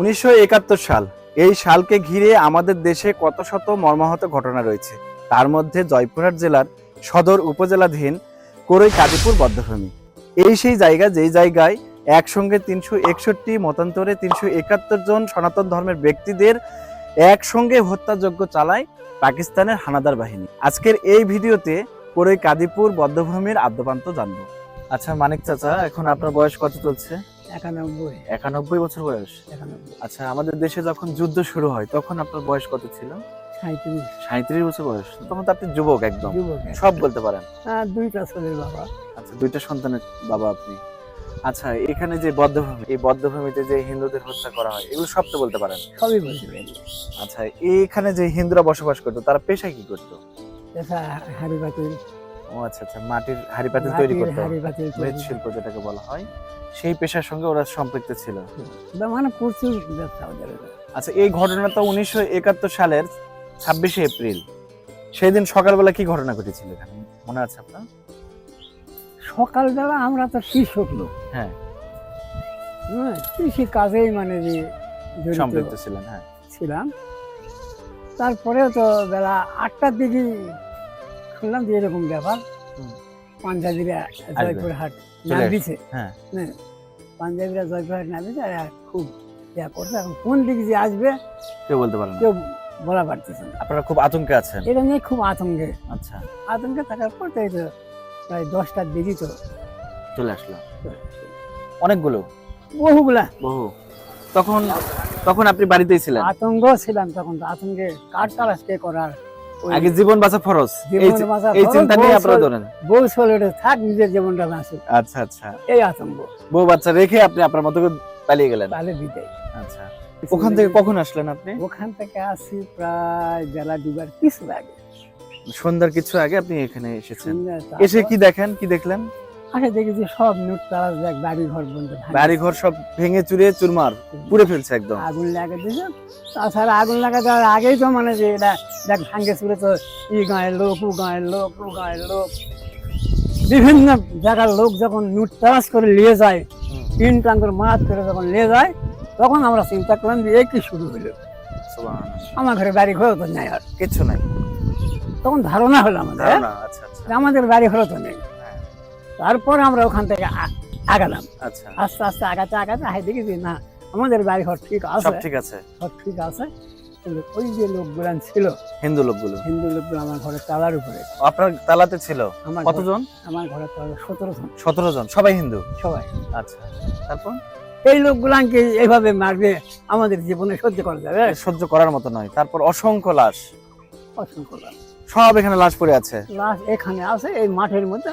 উনিশশো একাত্তর সাল। এই সালকে ঘিরে আমাদের দেশে কত শত মর্মাহত ঘটনা রয়েছে। তার মধ্যে জয়পুরহাট জেলার সদর উপজেলাধীন কোরই কাজীপুর বদ্ধভূমি। এই সেই জায়গা, যেই জায়গায় একসঙ্গে তিনশো একষট্টি মতান্তরে তিনশো একাত্তর জন সনাতন ধর্মের ব্যক্তিদের একসঙ্গে হত্যাযজ্ঞ চালায় পাকিস্তানের হানাদার বাহিনী। আজকের এই ভিডিওতে কোরই কাদিপুর বদ্ধভূমির আদ্যপান্ত জানব। আচ্ছা মানিক চাচা, এখন আপনার বয়স কত চলছে? একানব্বই। একানব্বই বছর বয়স? আচ্ছা আমাদের দেশে যখন যুদ্ধ শুরু হয় তখন আপনার বয়স কত ছিল? সাঁত্রিশ বছর বয়স। তখন তো আপনি যুবক একদম। সব বলতে পারেন। দুইটা ছেলের বাবা। আচ্ছা দুইটা সন্তানের বাবা আপনি। আচ্ছা এখানে যে বদ্ধভূমি এই বদ্ধভূমিতে যে হিন্দুদের হত্যা করা হয় এগুলো সব তো বলতে পারেন। সবই বলতে আচ্ছা এইখানে যে হিন্দুরা বসবাস করতো তারা পেশা কি করতো? হাড়ি বাতিল ও আচ্ছা আচ্ছা মাটির হাড়ি পাতিল তৈরি করতো। মৃৎশিল্প যেটাকে বলা হয়। সেই পেশার সঙ্গে ওরা সম্পৃক্ত ছিল। মানে প্রচুর ব্যবসা ওদের আচ্ছা এই ঘটনাটা উনিশশো একাত্তর সালের ছাব্বিশে এপ্রিল। সেই দিন সকালবেলা কি ঘটনা ঘটেছিল এখানে? মনে আছে আপনার? সকালবেলা আমরা তো কৃষক লোক। হ্যাঁ। কৃষি কাজেই মানে যে সম্পৃক্ত ছিলেন হ্যাঁ। ছিলাম। তারপরেও তো বেলা আটটার দিকে শুনলাম যে এরকম ব্যাপার। পাঞ্জাবিরা জয়পুরহাট চলে নাম আসবে। দিছে। হ্যাঁ। হ্যাঁ। পাঞ্জাবিরা জয়পুরহাট নাম আর খুব ইয়া করছে। এখন কোন দিকে যে আসবে কেউ বলতে পারেন কেউ বলা পারতেছে আপনারা খুব আতঙ্কে আছেন। এটা নিয়ে খুব আতঙ্কে। আচ্ছা। আতঙ্কে থাকার পর তো এই তো প্রায় দশটার দিকে তো চলে আসলো। অনেকগুলো? বহুগুলা। বহু। তখন তখন আপনি বাড়িতেই ছিলেন? আতঙ্ক ছিলাম তখন তো। আতঙ্কে কার তালাশ কে করার? আগে জীবন বাঁচা ফরজ। এই চিন্তা নিয়ে আপনারা ধরেন। বউ থাক নিজের জীবনটা বাঁচুক আচ্ছা আচ্ছা। এই আতঙ্ক। বউ বাচ্চা রেখে আপনি আপনার মতো পালিয়ে গেলেন। পালিয়ে বিদায় আচ্ছা। ওখান থেকে কখন আসলেন আপনি? ওখান থেকে আসি প্রায় বেলা দুবার কিছু লাগে সন্ধ্যার কিছু আগে আপনি এখানে এসেছেন। এসে কি দেখেন কি দেখলেন? আসে দেখি যে সব নোট তারা দেখ বাড়ি ঘর বন্ধ বাড়ি ঘর সব ভেঙে চুরে চুরমার পুড়ে ফেলছে একদম। আগুন লাগা দিয়েছে তাছাড়া আগুন লাগা দেওয়ার আগেই তো মানে যে এটা দেখ ভাঙ্গে চুরে তো ই গাঁয়ের লোক ও গাঁয়ের লোক ও গাঁয়ের লোক। বিভিন্ন জায়গার লোক যখন নুট তারাস করে নিয়ে যায় তিন টান করে মাছ করে যখন নিয়ে যায় তখন আমরা চিন্তা করলাম যে কি শুরু হলো? আমার ঘরে বাড়ি ঘর তো নেই আর। কিচ্ছু নাই। তখন ধারণা হলো আমাদের। আচ্ছা আচ্ছা। আমাদের বাড়ি ঘর তো নেই। তারপর আমরা ওখান থেকে আগালাম। আচ্ছা। আস্তে আস্তে আগাতে আগাতে হাই দেখি যে না আমাদের বাড়ি ঘর ঠিক আছে। ঠিক আছে। সব ঠিক আছে। কিন্তু ওই যে লোকগুলান ছিল হিন্দু লোকগুলো। হিন্দু লোকগুলো আমার ঘরের তালার উপরে। আপনার তালাতে ছিল? আমার ঘর- কতজন? আমার ঘরের তালা সতেরো জন। সতেরো জন। সবাই হিন্দু? সবাই। আচ্ছা। তারপর? এই লোকগুলানকে এইভাবে মারবে আমাদের জীবনে সহ্য করা যাবে। সহ্য করার মতো নয়। তারপর অসংখ্য লাশ। অসংখ্য লাশ। সব এখানে লাশ পড়ে আছে। লাশ এখানে আছে এই মাঠের মধ্যে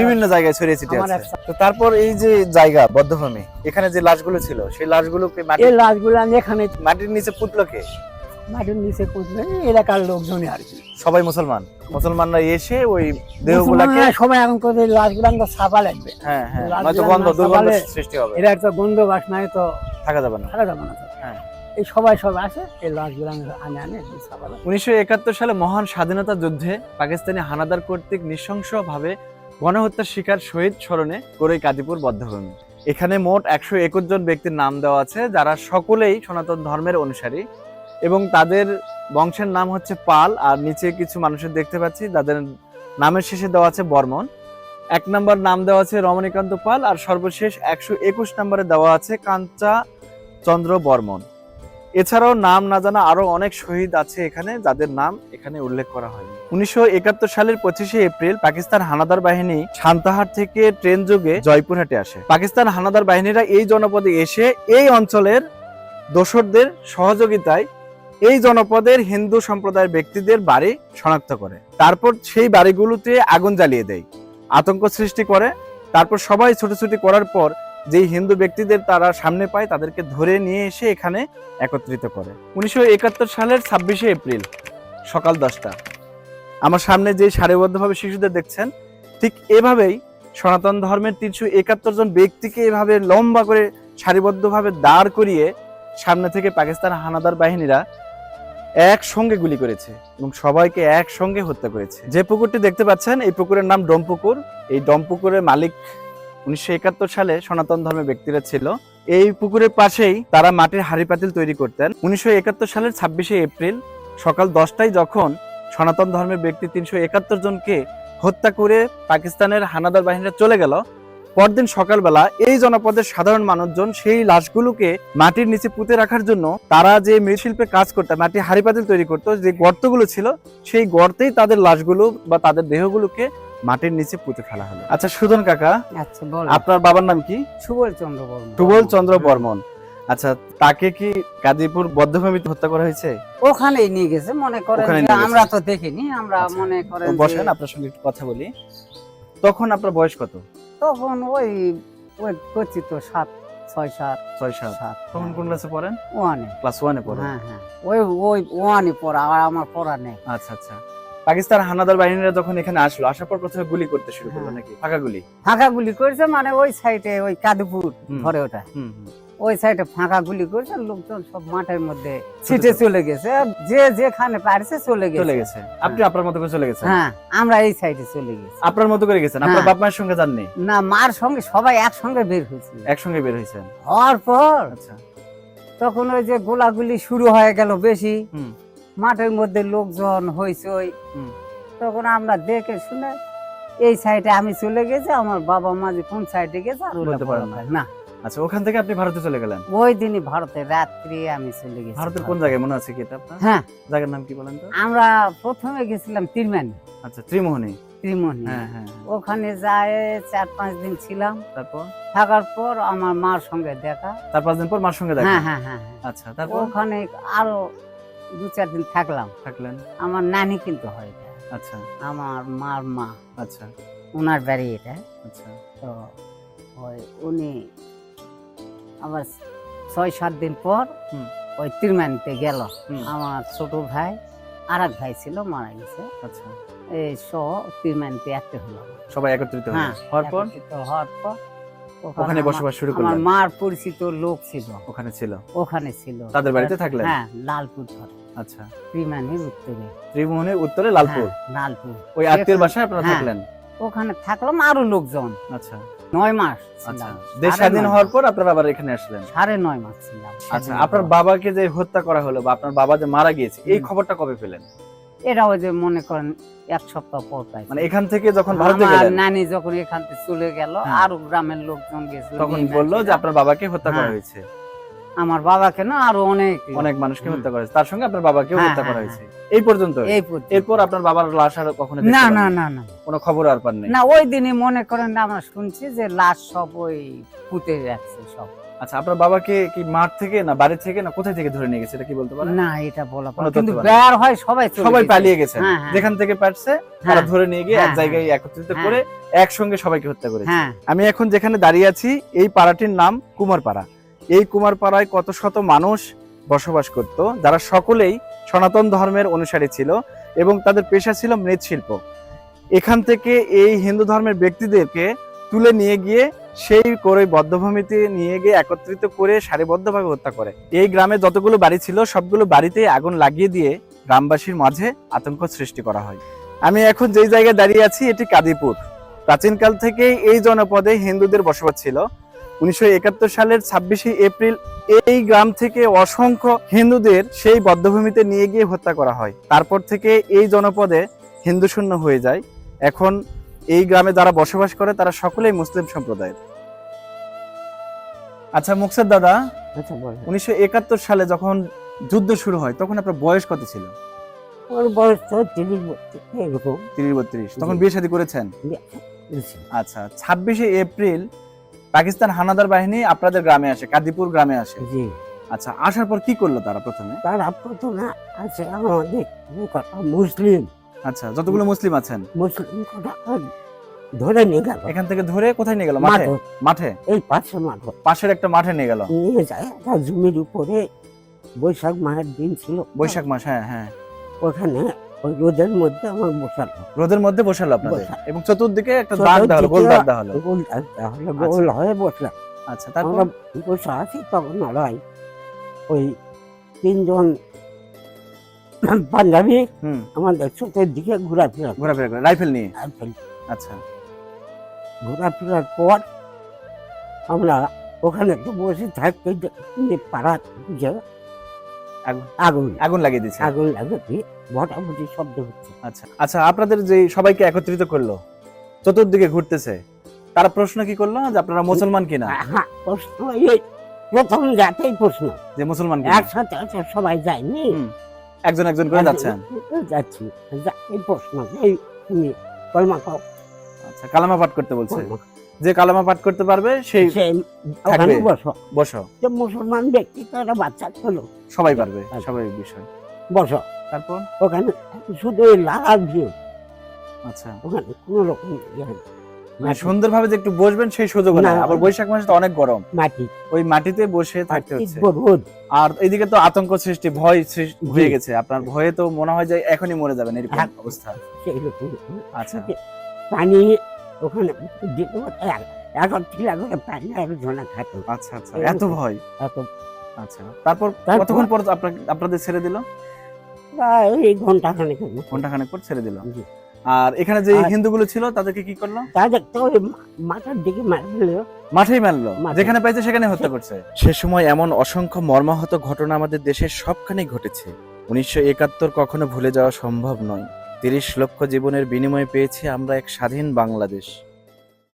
বিভিন্ন জায়গায় ছড়িয়ে ছিটিয়ে আছে। তো তারপর এই যে জায়গা বদ্ধভূমি এখানে যে লাশগুলো ছিল সেই লাশগুলোকে এই লাশগুলান এখানে মাটির নিচে পুতলো কে? মাটির নিচে পুঁতলে এলাকার লোকজনই আর কি। সবাই মুসলমান। মুসলমানরা এসে ওই দেহগুলাকে সবাই এখন করে লাশগুলান তো ছাপা লাগবে। হ্যাঁ হ্যাঁ লাশগুলো নয়তো গন্ধ দুর্গন্ধ সৃষ্টি হবে। এরা একটা গন্ধ বাসনায় তো থাকা যাবে না। থাকা যাবে না হ্যাঁ। এই সবাই সব আসে, এই লাশগুলান আনে আনে লাগে। উনিশশো একাত্তর সালে মহান স্বাধীনতা যুদ্ধে পাকিস্তানি হানাদার কর্তৃক নৃশংসভাবে গণহত্যার শিকার শহীদ স্মরণে কোরই কাদিপুর বদ্ধভূমি। এখানে মোট একশো একুশ জন ব্যক্তির নাম দেওয়া আছে, যারা সকলেই সনাতন ধর্মের অনুসারী এবং তাদের বংশের নাম হচ্ছে পাল, আর নিচে কিছু মানুষের দেখতে পাচ্ছি, যাদের নামের শেষে দেওয়া আছে বর্মন। এক নম্বর নাম দেওয়া আছে রমণীকান্ত পাল, আর সর্বশেষ একশো একুশ নম্বরে দেওয়া আছে কাঞ্চা চন্দ্র বর্মন। এছাড়াও নাম না জানা আরও অনেক শহীদ আছে এখানে, যাদের নাম এখানে উল্লেখ করা হয়নি। উনিশশো সালের পঁচিশে এপ্রিল পাকিস্তান হানাদার বাহিনী সান্তাহার থেকে ট্রেন যোগে জয়পুরহাটে আসে। পাকিস্তান হানাদার বাহিনীরা এই জনপদে এসে এই অঞ্চলের দোসরদের সহযোগিতায় এই জনপদের হিন্দু সম্প্রদায়ের ব্যক্তিদের বাড়ি শনাক্ত করে। তারপর সেই বাড়িগুলোতে আগুন জ্বালিয়ে দেয়, আতঙ্ক সৃষ্টি করে। তারপর সবাই ছুটোছুটি করার পর যেই হিন্দু ব্যক্তিদের তারা সামনে পায়, তাদেরকে ধরে নিয়ে এসে এখানে একত্রিত করে। উনিশশো একাত্তর সালের ছাব্বিশে এপ্রিল, সকাল দশটা। আমার সামনে যে সারিবদ্ধভাবে শিশুদের দেখছেন, ঠিক এভাবেই সনাতন ধর্মের তিনশো একাত্তর জন ব্যক্তিকে এভাবে লম্বা করে সারিবদ্ধভাবে দাঁড় করিয়ে সামনে থেকে পাকিস্তান হানাদার বাহিনীরা একসঙ্গে গুলি করেছে এবং সবাইকে একসঙ্গে হত্যা করেছে। যে পুকুরটি দেখতে পাচ্ছেন, এই পুকুরের নাম ডোমপুকুর। এই ডোমপুকুরের মালিক উনিশশো একাত্তর সালে সনাতন ধর্মের ব্যক্তিরা ছিল। এই পুকুরের পাশেই তারা মাটির হাড়ি পাতিল তৈরি করতেন। উনিশশো একাত্তর সালের ছাব্বিশে এপ্রিল সকাল দশটায় যখন সনাতন ধর্মের ব্যক্তি তিনশো একাত্তর জনকে হত্যা করে পাকিস্তানের হানাদার বাহিনীরা চলে গেল, পরদিন সকালবেলা এই জনপদের সাধারণ মানুষজন সেই লাশগুলোকে মাটির নিচে পুঁতে রাখার জন্য তারা যে মৃৎশিল্পে কাজ করতো, মাটির হাড়ি পাতিল তৈরি করতো, যে গর্তগুলো ছিল, সেই গর্তেই তাদের লাশগুলো বা তাদের দেহগুলোকে মাটির নিচে পুঁতে ফেলা হলো। আচ্ছা সুদন কাকা আচ্ছা আপনার বাবার নাম কি? সুবল চন্দ্র বর্মন। সুবল চন্দ্র বর্মন। আচ্ছা তাকে কি গাজীপুর বদ্ধভূমিতে হত্যা করা হয়েছে? ওখানেই নিয়ে গেছে মনে করেন। আমরা তো দেখিনি আমরা আচ্ছা। মনে করেন বসেন আপনার সঙ্গে একটু কথা বলি। তখন আপনার বয়স কত? তখন ওই ওই করছি তো সাত ছয় সাত। ছয় সাত। সাত তখন কোন ক্লাসে পড়েন? ওয়ানে। ক্লাস ওয়ানে পড়েন? হ্যাঁ হ্যাঁ। ওই ওই ওয়ানে পড়া আর আমার পড়া নেই। আচ্ছা আচ্ছা। পাকিস্তান হানাদার বাহিনীরা যখন এখানে আসলো আসার পর প্রথমে গুলি করতে শুরু করল হ্যাঁ। নাকি? ফাঁকা গুলি? ফাঁকা গুলি করেছে মানে ওই সাইডে ওই কাদুপুর ধরে ওটা। ওই সাইডে ফাঁকা গুলি করেছে লোকজন সব মাঠের মধ্যে ছিটে চলে। গেছে। যে যেখানে পারছে চলে গেছে। চলে গেছে। আপনি আপনার মতো করে চলে গেছেন? হ্যাঁ আমরা এই সাইডে চলে গেছি। আপনার মতো করে গেছেন? আপনার হ্যাঁ। বাপ মায়ের সঙ্গে যাননি? না মার সঙ্গে সবাই একসঙ্গে বের হয়েছিল একসঙ্গে বের হয়েছেন? হওয়ার পর আচ্ছা। তখন ওই যে গোলাগুলি শুরু হয়ে গেল বেশি। মাঠের মধ্যে লোকজন হইচই। তখন আমরা দেখে শুনে এই সাইডে আমি চলে গেছি আমার বাবা মা যে কোন সাইডে গেছে আর বলতে বলা না। আচ্ছা ওখান থেকে আপনি ভারতে চলে গেলেন? ওই দিনই ভারতে রাত্রি আমি চলে গেছি ভারতের কোন জায়গায় মনে আছে কি এটা আপনার? হ্যাঁ। জায়গার নাম কি বলেন তো? আমরা প্রথমে গেছিলাম তিরমানি। আচ্ছা ত্রিমোহনী। ত্রিমোহনী। হ্যাঁ হ্যাঁ হ্যাঁ। ওখানে যায় চার পাঁচ দিন ছিলাম। তারপর? থাকার পর আমার মার সঙ্গে দেখা। তার পাঁচ দিন পর মার সঙ্গে দেখা? হ্যাঁ হ্যাঁ হ্যাঁ। আচ্ছা তারপর? ওখানে আরও দু চার দিন থাকলাম। থাকলেন? আমার নানি কিন্তু হয় এটা। আচ্ছা। আমার মার মা। আচ্ছা। ওনার বাড়ি এটা। আচ্ছা। তো ওই উনি আবার ছয় সাত দিন পর ওই তিরমানিতে গেল। আমার ছোট ভাই আর এক ভাই ছিল মারা গেছে। আচ্ছা। এই সহ তিরমানিতে একটা হলো। সবাই একত্রিত হলো? হ্যাঁ হওয়ার পর? হওয়ার পর ওখানে বসবাস শুরু আমার মার পরিচিত লোক ছিল। ওখানে ছিল? ওখানে ছিল। তাদের বাড়িতে থাকলেন? হ্যাঁ লালপুর ধরে। আচ্ছা। ত্রিমানির উত্তরে। ত্রিমোহনীর উত্তরে লালপুর? হ্যাঁ, লালপুর। ওই আত্মীয়ের বাসায় আপনারা হ্যাঁ। থাকলেন? ওখানে থাকলাম আরও লোকজন। আচ্ছা। নয় মাস আচ্ছা। দেশ স্বাধীন হওয়ার পর আপনারা আবার এখানে আসলেন? সাড়ে নয় মাস ছিলাম। আচ্ছা আপনার বাবাকে যে হত্যা করা হলো বা আপনার বাবা যে মারা গিয়েছে এই খবরটা কবে পেলেন? এটা ওই যে মনে করেন এক সপ্তাহ পর পাইছি। মানে এখান থেকে যখন ভারতে গেলেন? নানি যখন এখান থেকে চলে গেল হ্যাঁ। আরও গ্রামের লোকজন গেছিল তখন বলল যে আপনার বাবাকে হত্যা করা হ্যাঁ। হয়েছে। আমার বাবাকে না আরও অনেক অনেক মানুষকে। হত্যা করা হয়েছে তার সঙ্গে আপনার বাবাকেও হ্যাঁ, হত্যা করা হ্যাঁ, হয়েছে। এই পর্যন্ত এই এরপর আপনার বাবার লাশ আর কখনো না না না না। কোনো খবর আর পান না ওই দিনই মনে করেন না আমরা শুনছি যে লাশ সব ওই পুঁতে রাখছে সব। আচ্ছা আপনার বাবাকে কি মাঠ থেকে না বাড়ি থেকে না কোথায় থেকে ধরে নিয়ে গেছে? এটা কি বলতে পারেন? না এটা বলা কিন্তু বের হয় সবাই সবাই পালিয়ে হ্যাঁ, হ্যাঁ। যেখান থেকে পারছে তারা হ্যাঁ, ধরে নিয়ে গিয়ে এক হ্যাঁ, জায়গায় একত্রিত হ্যাঁ। করে একসঙ্গে সবাইকে হত্যা করেছে। হ্যাঁ। আমি এখন যেখানে দাঁড়িয়ে আছি এই পাড়াটির নাম কুমারপাড়া। এই কুমারপাড়ায় কত শত মানুষ বসবাস করত, যারা সকলেই সনাতন ধর্মের অনুসারী ছিল এবং তাদের পেশা ছিল মৃৎশিল্প। এখান থেকে এই হিন্দু ধর্মের ব্যক্তিদেরকে তুলে নিয়ে গিয়ে সেই করে বদ্ধভূমিতে নিয়ে গিয়ে একত্রিত করে সারিবদ্ধভাবে হত্যা করে। এই গ্রামে যতগুলো বাড়ি ছিল, সবগুলো বাড়িতে আগুন লাগিয়ে দিয়ে গ্রামবাসীর মাঝে আতঙ্ক সৃষ্টি করা হয়। আমি এখন যেই জায়গায় দাঁড়িয়ে আছি, এটি কাদিপুর প্রাচীনকাল থেকেই এই জনপদে হিন্দুদের বসবাস ছিল। উনিশশো একাত্তর সালের ছাব্বিশে এপ্রিল এই গ্রাম থেকে অসংখ্য হিন্দুদের সেই বদ্ধভূমিতে নিয়ে গিয়ে হত্যা করা হয়। তারপর থেকে এই জনপদে হিন্দু শূন্য হয়ে যায়। এখন এই গ্রামে যারা বসবাস করে তারা সকলেই মুসলিম সম্প্রদায়ের। আচ্ছা মুকসাদ দাদা আচ্ছা উনিশশো একাত্তর সালে যখন যুদ্ধ শুরু হয় তখন আপনার বয়স কত ছিল? ওর বয়স তো তিরিশ এরকম। তিরিশ বত্রিশ। তখন বিয়ে শাদী করেছেন? আচ্ছা ছাব্বিশে এপ্রিল পাকিস্তান হানাদার বাহিনী আপনাদের গ্রামে আসে কাদিপুর গ্রামে আসে। জি। আচ্ছা আসার পর কি করল তারা প্রথমে? তারা প্রথমে আছে আমাদের মুসলিম। আচ্ছা যতগুলো মুসলিম আছেন? মুসলিম কটা ধরে নিয়ে গেল। এখান থেকে ধরে কোথায় নিয়ে গেল? মাঠে? মাঠে। মাঠে? এই পাশে মাঠ। পাশের একটা মাঠে নিয়ে গেল? নিয়ে যায় একটা জমির উপরে বৈশাখ মাসের দিন ছিল। বৈশাখ মাস হ্যাঁ হ্যাঁ। ওখানে ওই রোদের মধ্যে আমার বসালো রোদের মধ্যে বসালো আপনাদের। এবং চতুর্দিকে একটা দাগ দেওয়া হলো গোল দাগ দেওয়া হলো। গোল তাহলে গোল হয়ে বসলাম। আচ্ছা তারপর? বসে আছি তখন ওরাই ওই তিনজন পাঞ্জাবি আমাদের চোখের দিকে ঘোরাফেরা ঘোরাফেরা করে রাইফেল নিয়ে? করে। আচ্ছা। ঘোরাফেরার পর আমরা ওখানে তো বসে থাকতে পাড়া আগুন। আগুন। লাগিয়ে দিচ্ছে আগুন লাগাতে মোটামুটি শব্দ হচ্ছে। আচ্ছা আচ্ছা আপনাদের যে সবাইকে একত্রিত করল চতুর্দিকে ঘুরতেছে তারা প্রশ্ন কি করল? যে আপনারা মুসলমান কিনা? হ্যাঁ প্রশ্ন এই প্রথম যাতেই প্রশ্ন। যে মুসলমান কিনা? একসাথে আছে সবাই যায়নি? একজন একজন করে যাচ্ছেন। যাচ্ছি এই প্রশ্ন এই তুমি কলমা আচ্ছা কালামা পাঠ করতে বলছে। যে কালামা পাঠ করতে পারবে সেই থাকবে। বসো। বসো। যে মুসলমান ব্যক্তি তো একটা বাচ্চা হলো সবাই পারবে আচ্ছা। স্বাভাবিক বিষয়। বসো। তারপর? ওখানে শুধু লাল ভিউ। আচ্ছা। ওখানে কোনো রকম ইয়ে মানে সুন্দরভাবে যে একটু বসবেন সেই সুযোগ না। আবার বৈশাখ মাসে তো অনেক গরম। মাটি। ওই মাটিতে বসে থাকতে হচ্ছে। আর এইদিকে তো আতঙ্ক সৃষ্টি ভয় হয়ে গেছে। আপনার ভয়ে তো মনে হয় যে এখনই মরে যাবেন এরকম হ্যাঁ। অবস্থা। আচ্ছা। পানি ওখানে এখন করে খাতো আচ্ছা আচ্ছা এত ভয়? এত। আচ্ছা তারপর? কতক্ষণ পর আপনাদের ছেড়ে দিল? এই ঘণ্টা খানেক ঘণ্টা খানেক পর ছেড়ে দিল। আর এখানে যে হিন্দুগুলো ছিল তাদেরকে কি করল? তাদের তো মাথার দিকে মারল। মাঠেই মারলো? যেখানে পাইছে সেখানে হত্যা করছে? সে সময় এমন অসংখ্য মর্মাহত ঘটনা আমাদের দেশের সবখানেই ঘটেছে। উনিশশো একাত্তর কখনো ভুলে যাওয়া সম্ভব নয়। তিরিশ লক্ষ জীবনের বিনিময়ে পেয়েছি আমরা এক স্বাধীন বাংলাদেশ।